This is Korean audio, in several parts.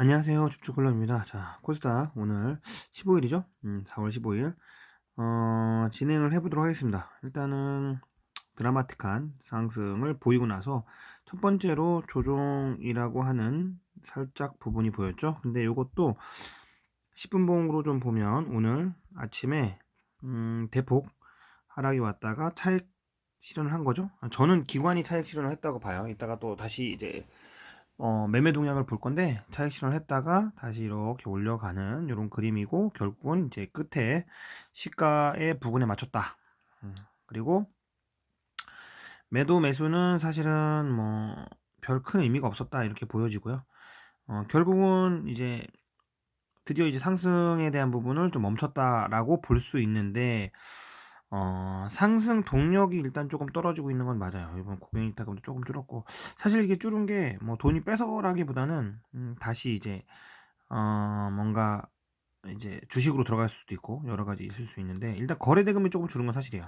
안녕하세요. 줍줍글러입니다. 자, 코스닥 오늘 15일이죠? 음, 4월 15일. 어, 진행을 해보도록 하겠습니다. 일단은 드라마틱한 상승을 보이고 나서 첫 번째로 조종이라고 하는 살짝 부분이 보였죠? 근데 이것도 10분 봉으로 좀 보면 오늘 아침에 음, 대폭 하락이 왔다가 차익 실현을 한 거죠? 저는 기관이 차익 실현을 했다고 봐요. 이따가 또 다시 이제 어, 매매 동향을 볼 건데 차익 실현을 했다가 다시 이렇게 올려가는 이런 그림이고 결국은 이제 끝에 시가의 부근에 맞췄다. 음, 그리고 매도 매수는 사실은 뭐 별 큰 의미가 없었다 이렇게 보여지고요. 어, 결국은 이제 드디어 이제 상승에 대한 부분을 좀 멈췄다라고 볼 수 있는데 어, 상승 동력이 일단 조금 떨어지고 있는 건 맞아요. 이번 고객 이타금도 조금 줄었고 사실 이게 줄은 게 뭐 돈이 뺏어라기보다는 음, 다시 이제 어, 뭔가 이제 주식으로 들어갈 수도 있고 여러 가지 있을 수 있는데 일단 거래 대금이 조금 줄은 건 사실이에요.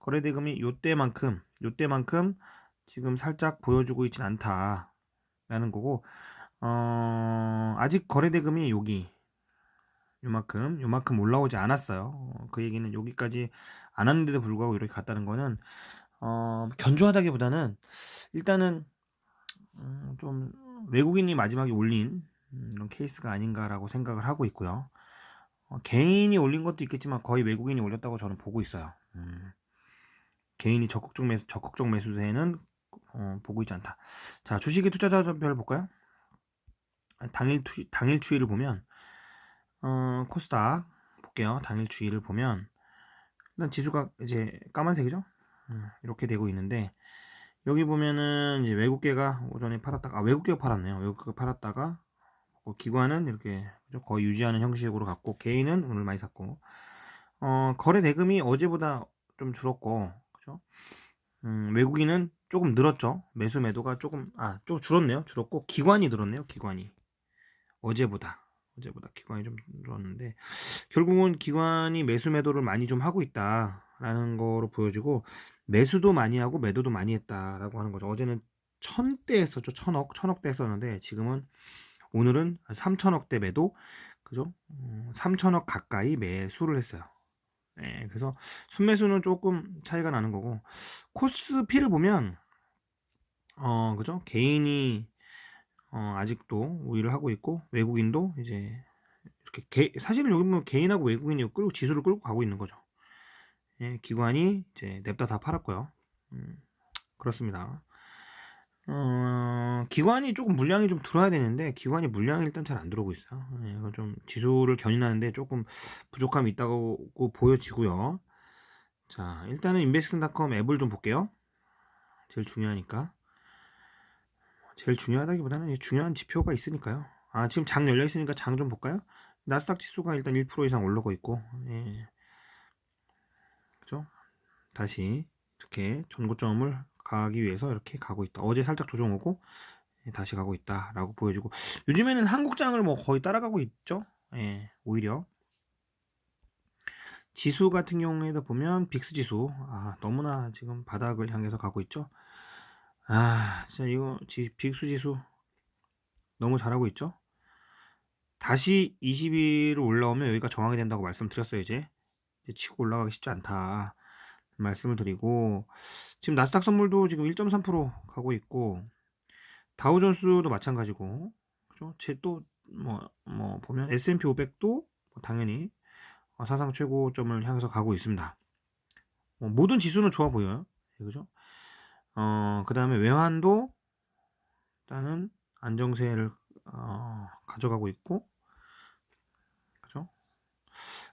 거래 대금이 요때만큼 요때만큼 지금 살짝 보여주고 있진 않다라는 거고 어, 아직 거래 대금이 여기 요만큼 요만큼 올라오지 않았어요. 어, 그 얘기는 여기까지 안 왔는데도 불구하고 이렇게 갔다는 거는 어, 견조하다기보다는 일단은 음, 좀 외국인이 마지막에 올린 음, 이런 케이스가 아닌가라고 생각을 하고 있고요. 어, 개인이 올린 것도 있겠지만 거의 외국인이 올렸다고 저는 보고 있어요. 음, 개인이 적극적 매수, 적극적 매수세는 어, 보고 있지 않다. 자, 주식의 투자자별 볼까요? 당일 투, 당일 추이를 보면 어, 코스닥 볼게요. 당일 추이를 보면 일단 지수가 이제 까만색이죠. 음, 이렇게 되고 있는데 여기 보면은 이제 외국계가 오전에 팔았다가 아 외국계가 팔았네요. 외국계가 팔았다가 어, 기관은 이렇게 거의 유지하는 형식으로 갔고 개인은 오늘 많이 샀고 어, 거래 대금이 어제보다 좀 줄었고 그죠? 음, 외국인은 조금 늘었죠. 매수 매도가 조금 아 좀 줄었네요. 줄었고 기관이 늘었네요. 기관이 어제보다 어제보다 기관이 좀 늘었는데 결국은 기관이 매수 매도를 많이 좀 하고 있다라는 거로 보여지고 매수도 많이 하고 매도도 많이 했다라고 하는 거죠. 어제는 천대 했었죠. 천억, 천억대 했었는데 지금은 오늘은 삼천억대 매도 그죠? 음, 삼천억 가까이 매수를 했어요. 네, 그래서 순매수는 조금 차이가 나는 거고 코스피를 보면 어 그죠? 개인이 어, 아직도 우위를 하고 있고 외국인도 이제 이렇게 개, 사실은 여기 보면 개인하고 외국인이 끌고 지수를 끌고 가고 있는 거죠. 예, 기관이 이제 냅다 다 팔았고요. 음, 그렇습니다. 어, 기관이 조금 물량이 좀 들어야 되는데 기관이 물량이 일단 잘 안 들어오고 있어요. 예, 좀 지수를 견인하는데 조금 부족함이 있다고 보여지고요. 자, 일단은 인베스트닷컴 앱을 좀 볼게요. 제일 중요하니까. 제일 중요하다기보다는 중요한 지표가 있으니까요. 아, 지금 장 열려 있으니까 장 좀 볼까요? 나스닥 지수가 일단 1% 이상 올라가고 있고, 예. 그죠? 다시 이렇게 전고점을 가기 위해서 이렇게 가고 있다. 어제 살짝 조정 오고, 예, 다시 가고 있다라고 보여주고, 요즘에는 한국장을 뭐 거의 따라가고 있죠? 예, 오히려. 지수 같은 경우에도 보면 빅스 지수, 아, 너무나 지금 바닥을 향해서 가고 있죠? 아, 진짜 이거 빅수 지수 너무 잘하고 있죠? 다시 20일을 올라오면 여기가 정하게 된다고 말씀드렸어요, 이제. 이제 치고 올라가기 쉽지 않다. 말씀을 드리고, 지금 나스닥 선물도 지금 1.3% 가고 있고, 다우존스도 마찬가지고, 그죠? 제 또, 뭐, 뭐, 보면 S&P 500도 뭐 당연히 어, 사상 최고점을 향해서 가고 있습니다. 뭐 모든 지수는 좋아 보여요. 그죠? 어, 그 다음에 외환도 일단은 안정세를 어, 가져가고 있고 그죠?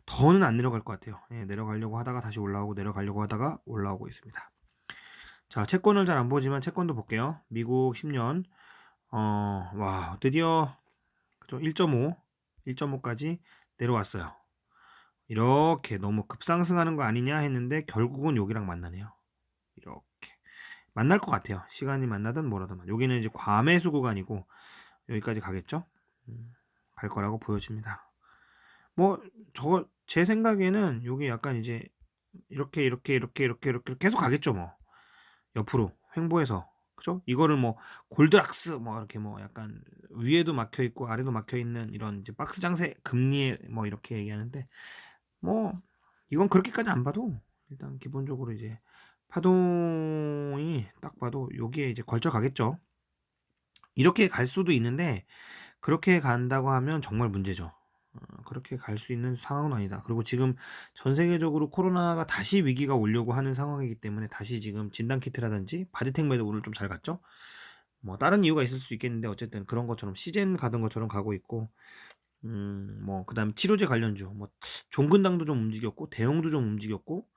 더는 안 내려갈 것 같아요. 예, 내려가려고 하다가 다시 올라오고 내려가려고 하다가 올라오고 있습니다. 자, 채권을 잘 안 보지만 채권도 볼게요. 미국 10년 어, 와, 드디어 그죠? 1.5 1.5까지 내려왔어요. 이렇게 너무 급상승하는 거 아니냐 했는데 결국은 여기랑 만나네요. 이렇게 만날 것 같아요. 시간이 만나든 뭐라든. 여기는 이제 과매수 구간이고 여기까지 가겠죠? 음, 갈 거라고 보여집니다. 뭐 저거 제 생각에는 여기 약간 이제 이렇게 이렇게 이렇게 이렇게 이렇게 계속 가겠죠 뭐 옆으로 횡보해서 그죠? 이거를 뭐 골드락스 뭐 이렇게 뭐 약간 위에도 막혀 있고 아래도 막혀 있는 이런 이제 박스 장세 금리에 뭐 이렇게 얘기하는데 뭐 이건 그렇게까지 안 봐도 일단 기본적으로 이제 파동이 딱 봐도 여기에 이제 걸쳐 가겠죠. 이렇게 갈 수도 있는데 그렇게 간다고 하면 정말 문제죠. 어, 그렇게 갈 수 있는 상황은 아니다. 그리고 지금 전 세계적으로 코로나가 다시 위기가 오려고 하는 상황이기 때문에 다시 지금 진단키트라든지 바디텍 매도 오늘 좀잘 갔죠. 뭐 다른 이유가 있을 수 있겠는데 어쨌든 그런 것처럼 시젠 가던 것처럼 가고 있고 음 뭐 그다음 치료제 관련주 뭐 종근당도 좀 움직였고 대형도 좀 움직였고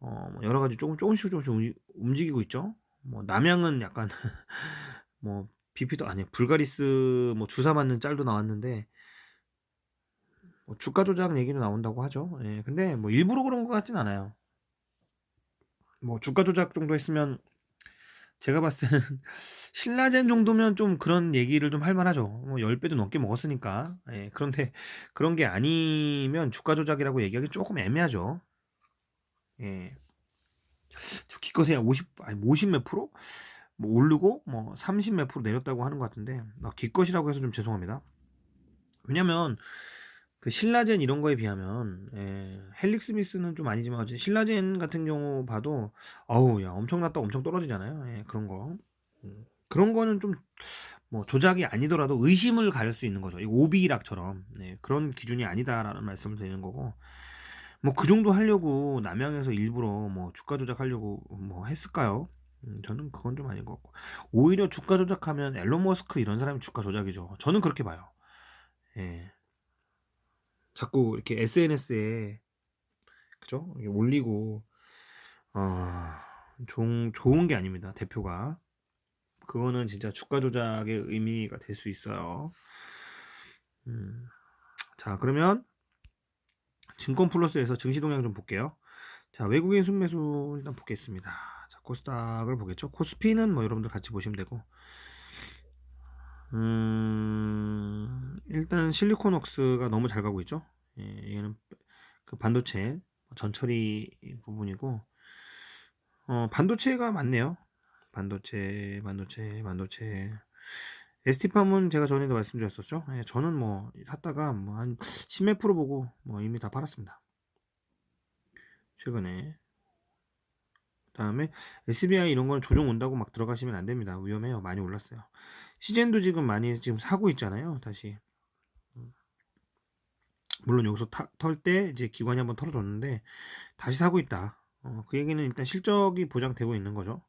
어뭐 여러 가지 조금 조금씩 조금씩 움직, 움직이고 있죠. 뭐 남양은 약간 뭐 비피도 아니 불가리스 뭐 주사 맞는 짤도 나왔는데 뭐 주가 조작 얘기도 나온다고 하죠. 예, 근데 뭐 일부러 그런 것 같진 않아요. 뭐 주가 조작 정도 했으면 제가 봤을 때는 신라젠 정도면 좀 그런 얘기를 좀 할 만하죠. 뭐 10배도 넘게 먹었으니까. 예, 그런데 그런 게 아니면 주가 조작이라고 얘기하기 조금 애매하죠. 예. 저 기껏 해야 50, 아니 50몇 프로? 뭐 오르고 뭐 30몇 프로 내렸다고 하는 것 같은데 아, 기껏이라고 해서 좀 죄송합니다. 왜냐면 그 신라젠 이런 거에 비하면 예, 헬릭 스미스는 좀 아니지만 신라젠 같은 경우 봐도 어우 야 엄청 났다 엄청 떨어지잖아요. 예, 그런 거 음, 그런 거는 좀 뭐 조작이 아니더라도 의심을 가질 수 있는 거죠. 이 오비락처럼 네, 그런 기준이 아니다라는 말씀을 드리는 거고 뭐 그 정도 하려고 남양에서 일부러 뭐 주가 조작하려고 뭐 했을까요? 음, 저는 그건 좀 아닌 것 같고 오히려 주가 조작하면 앨런 머스크 이런 사람이 주가 조작이죠. 저는 그렇게 봐요. 예. 자꾸 이렇게 SNS에 그죠? 올리고 어, 종, 좋은 게 아닙니다. 대표가 그거는 진짜 주가 조작의 의미가 될 수 있어요. 음, 자 그러면 증권 플러스에서 증시 동향 좀 볼게요. 자 외국인 순매수 일단 보겠습니다. 자 코스닥을 보겠죠. 코스피는 뭐 여러분들 같이 보시면 되고 음, 일단 실리콘웍스가 너무 잘 가고 있죠. 예, 얘는 그 반도체 전처리 부분이고 어, 반도체가 많네요. 반도체, 반도체, 반도체. ST팜은 제가 전에도 말씀드렸었죠. 예, 저는 뭐 샀다가 뭐 한 10몇 프로 보고 뭐 이미 다 팔았습니다. 최근에 다음에 SBI 이런 건 조정 온다고 막 들어가시면 안 됩니다. 위험해요. 많이 올랐어요. 시젠도 지금 많이 지금 사고 있잖아요. 다시. 물론 여기서 털 때 이제 기관이 한번 털어줬는데 다시 사고 있다. 어, 그 얘기는 일단 실적이 보장되고 있는 거죠.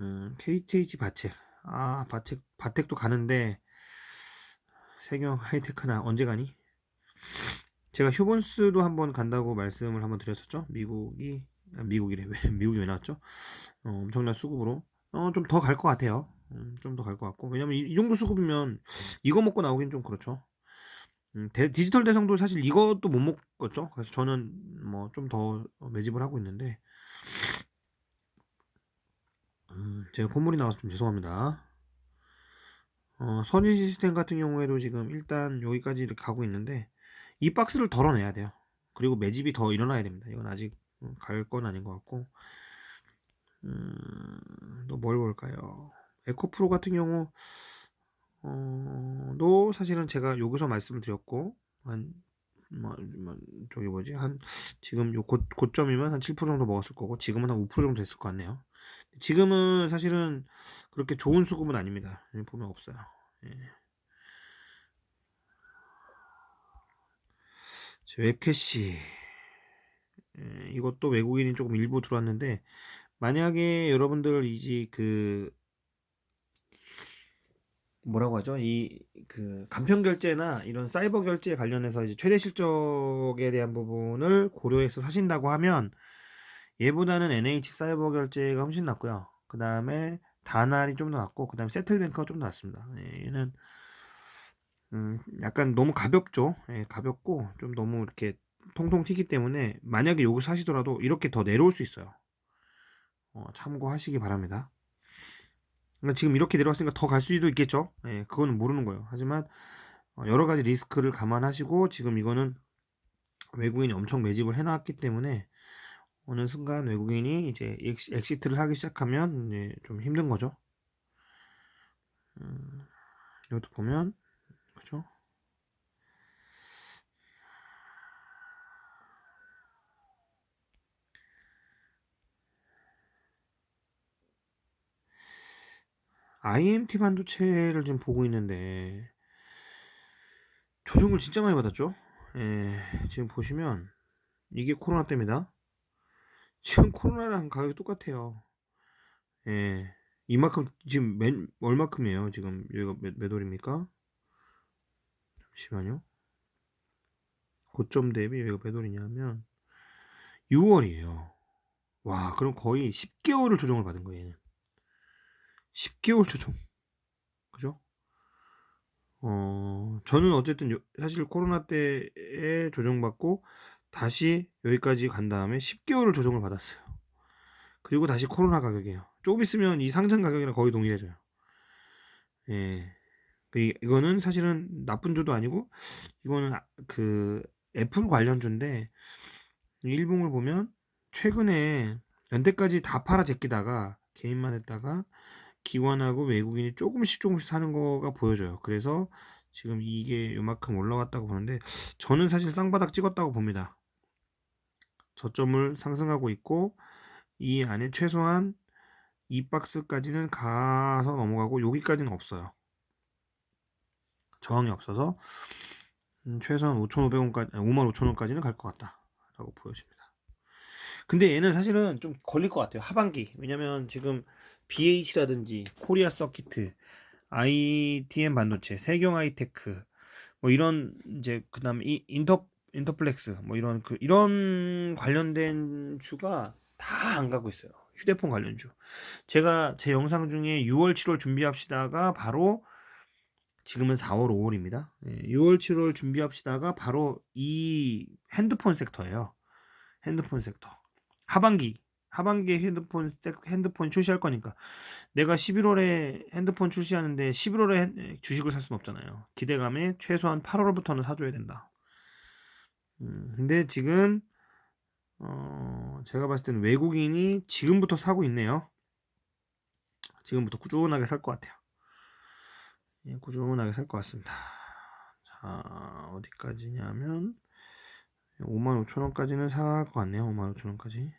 음, KTH 바텍. 아, 바텍, 바텍도 가는데 세경 하이테크나 언제 가니? 제가 휴본스도 한번 간다고 말씀을 한번 드렸었죠. 미국이 아, 미국이래 왜 미국이 왜 나왔죠? 어, 엄청난 수급으로 어, 좀 더 갈 것 같아요. 음, 좀더 갈 것 같고 왜냐면 이, 이, 정도 수급이면 이거 먹고 나오긴 좀 그렇죠. 음, 대, 디지털 대성도 사실 이것도 못 먹었죠. 그래서 저는 뭐 좀 더 매집을 하고 있는데 음, 제가 콧물이 나와서 좀 죄송합니다. 어, 선진 시스템 같은 경우에도 지금 일단 여기까지 이렇게 가고 있는데 이 박스를 덜어내야 돼요. 그리고 매집이 더 일어나야 됩니다. 이건 아직 갈 건 아닌 것 같고 음, 또 뭘 볼까요? 에코프로 같은 경우 어, 도 사실은 제가 여기서 말씀을 드렸고 한 뭐, 뭐, 저기 뭐지 한 지금 요 고, 고점이면 한 7% 정도 먹었을 거고 지금은 한 5% 정도 됐을 것 같네요. 지금은 사실은 그렇게 좋은 수급은 아닙니다. 보면 없어요. 예. 웹캐시 예, 이것도 외국인이 조금 일부 들어왔는데 만약에 여러분들 이제 그 뭐라고 하죠? 이 그 간편 결제나 이런 사이버 결제 관련해서 이제 최대 실적에 대한 부분을 고려해서 사신다고 하면 얘보다는 NH 사이버 결제가 훨씬 낫고요. 그 다음에 다날이 좀 더 낫고 그 다음에 세틀뱅크가 좀 더 낫습니다. 예, 얘는 음, 약간 너무 가볍죠. 예, 가볍고 좀 너무 이렇게 통통 튀기 때문에 만약에 요거 사시더라도 이렇게 더 내려올 수 있어요. 어, 참고하시기 바랍니다. 그러니까 지금 이렇게 내려왔으니까 더 갈 수도 있겠죠. 예, 그거는 모르는 거예요. 하지만 어, 여러 가지 리스크를 감안하시고 지금 이거는 외국인이 엄청 매집을 해놨기 때문에 어느 순간 외국인이 이제 엑시, 엑시트를 하기 시작하면 이제 좀 힘든 거죠. 음, 이것도 보면 그죠? IMT 반도체를 지금 보고 있는데 조정을 진짜 많이 받았죠? 예, 지금 보시면 이게 코로나 때입니다. 지금 코로나랑 가격이 똑같아요. 예, 이만큼 지금 맨 얼마큼이에요? 지금 여기가 몇, 몇 월입니까? 잠시만요. 고점 대비 여기가 몇 월이냐면 6월이에요. 와, 그럼 거의 10개월을 조정을 받은 거예요. 얘는. 10개월 조정. 그죠? 어, 저는 어쨌든 요- 사실 코로나 때에 조정받고 다시 여기까지 간 다음에 10개월을 조정을 받았어요. 그리고 다시 코로나 가격이에요. 조금 있으면 이 상장 가격이랑 거의 동일해져요. 예. 그 이- 이거는 사실은 나쁜 주도 아니고 이거는 아- 그 애플 관련주인데 일봉을 보면 최근에 연대까지 다 팔아 제끼다가 개인만 했다가 기관하고 외국인이 조금씩 조금씩 사는 거가 보여져요. 그래서 지금 이게 요만큼 올라갔다고 보는데 저는 사실 쌍바닥 찍었다고 봅니다. 저점을 상승하고 있고 이 안에 최소한 이 박스까지는 가서 넘어가고 여기까지는 없어요. 저항이 없어서 음, 최소한 5,500원까지 55,000원까지는 갈 것 같다라고 보여집니다. 근데 얘는 사실은 좀 걸릴 것 같아요. 하반기. 왜냐면 지금 BH라든지 코리아 서키트, ITM 반도체, 세경 하이테크 뭐 이런 이제 그다음에 이 인터 인터플렉스 뭐 이런 그 이런 관련된 주가 다 안 가고 있어요. 휴대폰 관련주. 제가 제 영상 중에 6월, 7월 준비합시다가 바로 지금은 4월, 5월입니다. 6월, 7월 준비합시다가 바로 이 핸드폰 섹터예요. 핸드폰 섹터. 하반기 하반기에 핸드폰 섹- 핸드폰 출시할 거니까 내가 11월에 핸드폰 출시하는데 11월에 주식을 살 수는 없잖아요. 기대감에 최소한 8월부터는 사줘야 된다. 음, 근데 지금 어, 제가 봤을 때는 외국인이 지금부터 사고 있네요. 지금부터 꾸준하게 살 것 같아요. 예, 꾸준하게 살 것 같습니다. 자, 어디까지냐면 55,000원까지는 살 것 같네요. 55,000원까지.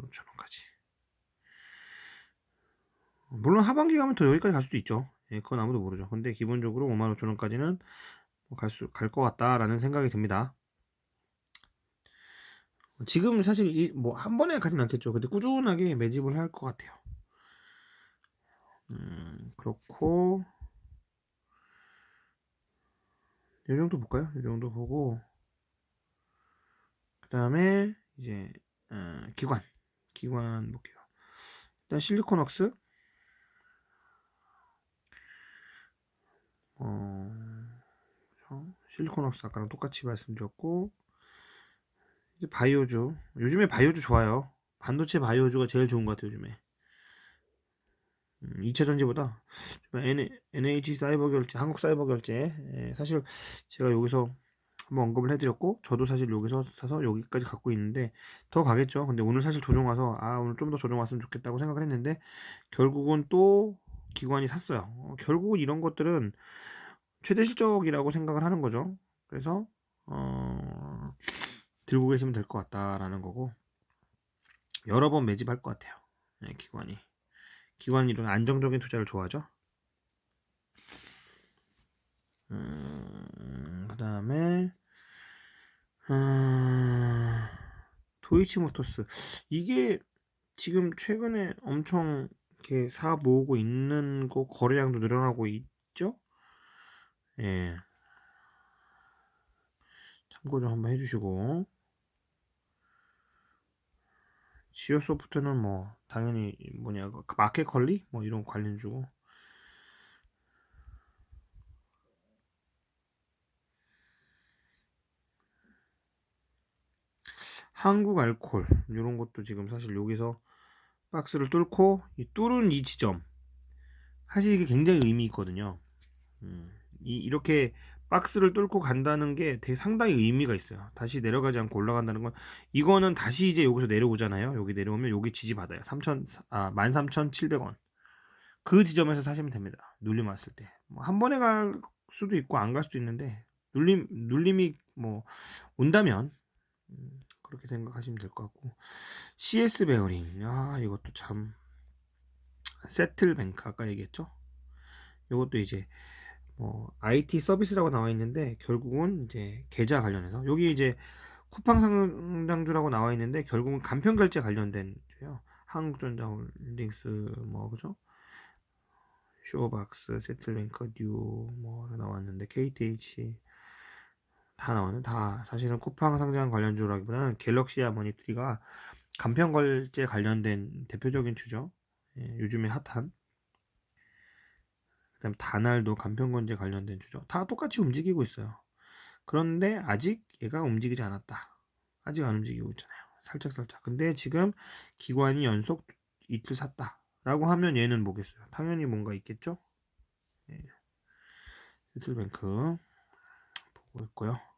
55,000원까지. 물론 하반기 가면 더 여기까지 갈 수도 있죠. 예, 그건 아무도 모르죠. 근데 기본적으로 55,000원까지는 갈 수, 갈 것 같다라는 생각이 듭니다. 지금 사실 이, 뭐, 한 번에 가진 않겠죠. 근데 꾸준하게 매집을 할 것 같아요. 음, 그렇고, 이 정도 볼까요? 이 정도 보고, 그 다음에, 이제, 어, 기관. 기관 볼게요. 일단 실리콘웍스. 어, 그렇죠? 실리콘웍스 아까랑 똑같이 말씀드렸고, 이제 바이오주. 요즘에 바이오주 좋아요. 반도체 바이오주가 제일 좋은 것 같아요, 요즘에. 음, 2차 전지보다 좀 N, NH 사이버 결제, 한국 사이버 결제. 예, 사실 제가 여기서 한번 언급을 해드렸고, 저도 사실 여기서 사서 여기까지 갖고 있는데, 더 가겠죠. 근데 오늘 사실 조정 와서, 아, 오늘 좀 더 조정 왔으면 좋겠다고 생각을 했는데, 결국은 또 기관이 샀어요. 어, 결국은 이런 것들은 최대 실적이라고 생각을 하는 거죠. 그래서, 어, 들고 계시면 될 것 같다라는 거고, 여러 번 매집할 것 같아요. 예, 기관이. 기관이 이런 안정적인 투자를 좋아하죠. 음, 그 다음에, 아, 도이치모터스. 이게 지금 최근에 엄청 이렇게 사 모으고 있는 거 거래량도 늘어나고 있죠? 예. 참고 좀 한번 해주시고. 지오 소프트는 뭐 당연히 뭐냐 그 마켓 컬리 뭐 이런 관련 주고 한국 알콜 이런 것도 지금 사실 여기서 박스를 뚫고 이 뚫은 이 지점 사실 이게 굉장히 의미 있거든요. 음, 이 이렇게 박스를 뚫고 간다는 게 되게 상당히 의미가 있어요. 다시 내려가지 않고 올라간다는 건 이거는 다시 이제 여기서 내려오잖아요. 여기 내려오면 여기 지지 받아요. 3천 아 13,700원. 그 지점에서 사시면 됩니다. 눌림 왔을 때. 뭐 한 번에 갈 수도 있고 안 갈 수도 있는데 눌림 눌림이 뭐 온다면 음, 그렇게 생각하시면 될 것 같고 CS 베어링 아 이것도 참 세틀뱅크 아까 얘기했죠. 이것도 이제 뭐 IT 서비스라고 나와 있는데 결국은 이제 계좌 관련해서 여기 이제 쿠팡 상장주라고 나와 있는데 결국은 간편 결제 관련된 주요. 한국전자홀딩스 뭐 그죠? 쇼박스, 세틀뱅크, 뉴뭐 나왔는데 KTH 다 나왔는 다 사실은 쿠팡 상장 관련주라기보다는 갤럭시아 모니터리가 간편 결제 관련된 대표적인 주죠. 예, 요즘에 핫한 그다음 다날도 간편건제 관련된 주죠. 다 똑같이 움직이고 있어요. 그런데 아직 얘가 움직이지 않았다. 아직 안 움직이고 있잖아요. 살짝 살짝. 근데 지금 기관이 연속 이틀 샀다라고 하면 얘는 뭐겠어요? 당연히 뭔가 있겠죠. 예. 세틀뱅크 보고 있고요.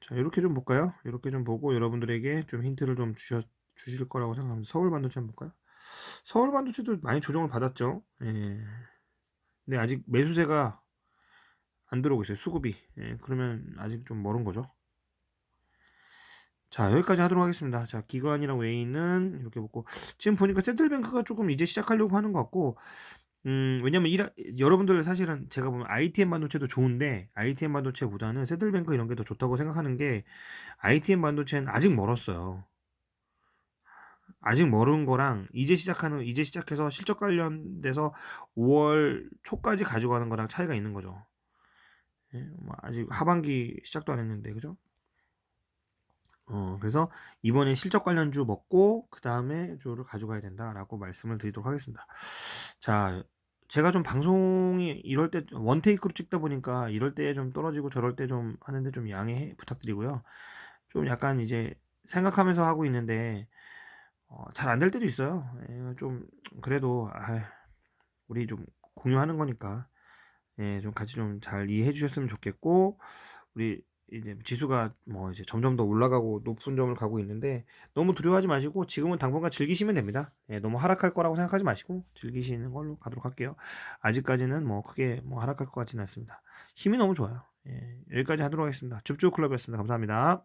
자 이렇게 좀 볼까요? 이렇게 좀 보고 여러분들에게 좀 힌트를 좀 주셔, 주실 거라고 생각합니다. 서울 반도체 한번 볼까요? 서울 반도체도 많이 조정을 받았죠. 예. 근데 아직 매수세가 안 들어오고 있어요. 수급이. 예. 그러면 아직 좀 멀은 거죠. 자, 여기까지 하도록 하겠습니다. 자, 기관이랑 웨이는 이렇게 보고 지금 보니까 센트럴뱅크가 조금 이제 시작하려고 하는 것 같고 음, 왜냐면 이라, 여러분들 사실은 제가 보면 ITM 반도체도 좋은데 ITM 반도체보다는 센트럴뱅크 이런 게 더 좋다고 생각하는 게 ITM 반도체는 아직 멀었어요. 아직 멀은 거랑 이제 시작하는 이제 시작해서 실적 관련돼서 5월 초까지 가져가는 거랑 차이가 있는 거죠. 예, 뭐 아직 하반기 시작도 안 했는데 그죠? 어, 그래서 이번에 실적 관련주 먹고 그 다음에 주를 가져가야 된다라고 말씀을 드리도록 하겠습니다. 자, 제가 좀 방송이 이럴 때 원테이크로 찍다 보니까 이럴 때 좀 떨어지고 저럴 때 좀 하는데 좀 양해 부탁드리고요. 좀 약간 이제 생각하면서 하고 있는데 어, 잘 안 될 때도 있어요. 예, 좀 그래도 아, 우리 좀 공유하는 거니까 예, 좀 같이 좀 잘 이해해 주셨으면 좋겠고 우리 이제 지수가 뭐 이제 점점 더 올라가고 높은 점을 가고 있는데 너무 두려워하지 마시고 지금은 당분간 즐기시면 됩니다. 예, 너무 하락할 거라고 생각하지 마시고 즐기시는 걸로 가도록 할게요. 아직까지는 뭐 크게 뭐 하락할 것 같지는 않습니다. 힘이 너무 좋아요. 예, 여기까지 하도록 하겠습니다. 줍줍 클럽이었습니다. 감사합니다.